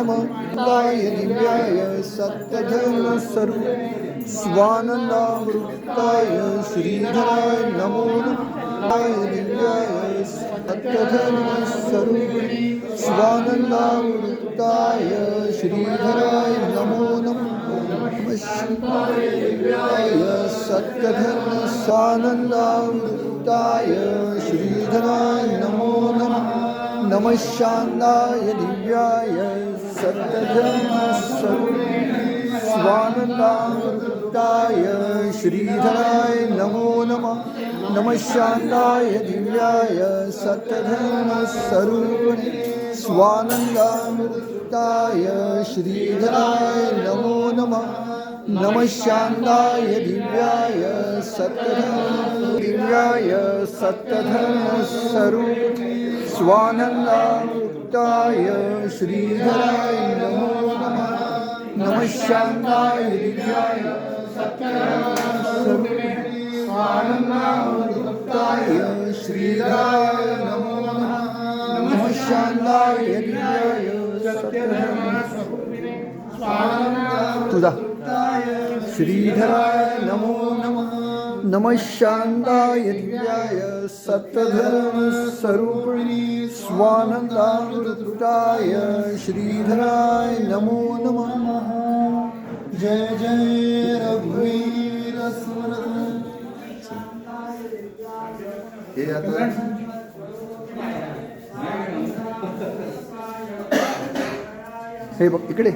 नमः गाय दिव्याय सत्यधर्म स्वरूप श्रीधराय नमो नमाय दिव्याय सत्यधर्म स्वरूप स्वानंदावृत्ताय श्रीधराय नमो नमः। शिवाय दिव्याय सत्यधर्म श्रीधराय नमो नमः। नमः शान्ताय दिव्याय स्वानन्दामृताय श्रीधराय नमो नमः। नमः शान्ताय दिव्याय सत्यधर्मस्वरूपिणे स्वानन्दामृताय श्रीधराय नमो नमः। नमः दिव्याय सत्यधर्म दिव्याय सत्यधर्मस्वरूपिणे स्वानन्दामृताय श्रीधराय नमो नमः। नमः दिव्याय सत्यधर्मस्वरूपिणे स्वानन्दामृताय श्रीधराय नमो नमः। नमः शान्ताय दिव्याय सत्यधर्मस्वरूपिणे तुझा। श्रीधराय नमो नमः। नमः शान्ताय दिव्याय सत्यधर्मस्वरूपिणी स्वानन्दामृताय श्रीधराय नमो नमः। जय जय रघुवीर हे हे बघ इकडे.